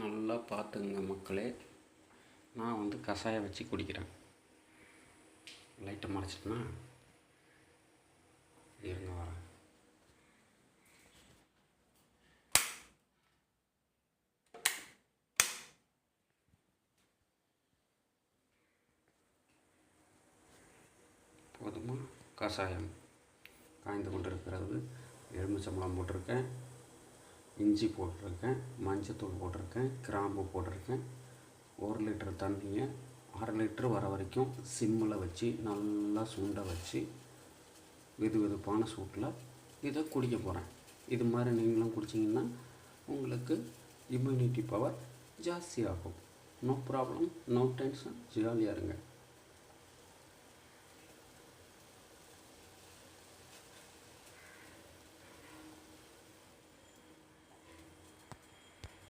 நல்லா பார்த்துங்க மக்களே. நான் வந்து கஷாயம் வச்சு குடிக்கிறேன். லைட்டை மறைச்சிட்டேன்னா இருங்க வரேன். போதுமா? கஷாயம் காய்ந்து கொண்டு இருக்கிறது எலுமிச்சம்பழம் போட்டிருக்கேன். இஞ்சி போட்டிருக்கேன் மஞ்சத்தூள் போட்டிருக்கேன் கிராம்பு போட்டிருக்கேன். ஒரு லிட்டர் தண்ணியை அரை லிட்டர் வர வரைக்கும் சிம்மில் வச்சு நல்லா சுண்டை வச்சு வெது வெதுப்பான சூட்டில் இதை குடிக்க போகிறேன் இது மாதிரி நீங்களும் குடிச்சிங்கன்னா உங்களுக்கு இம்யூனிட்டி பவர் ஜாஸ்தியாகும் நோ ப்ராப்ளம் நோ டென்ஷன் ஜாலியாக இருங்க.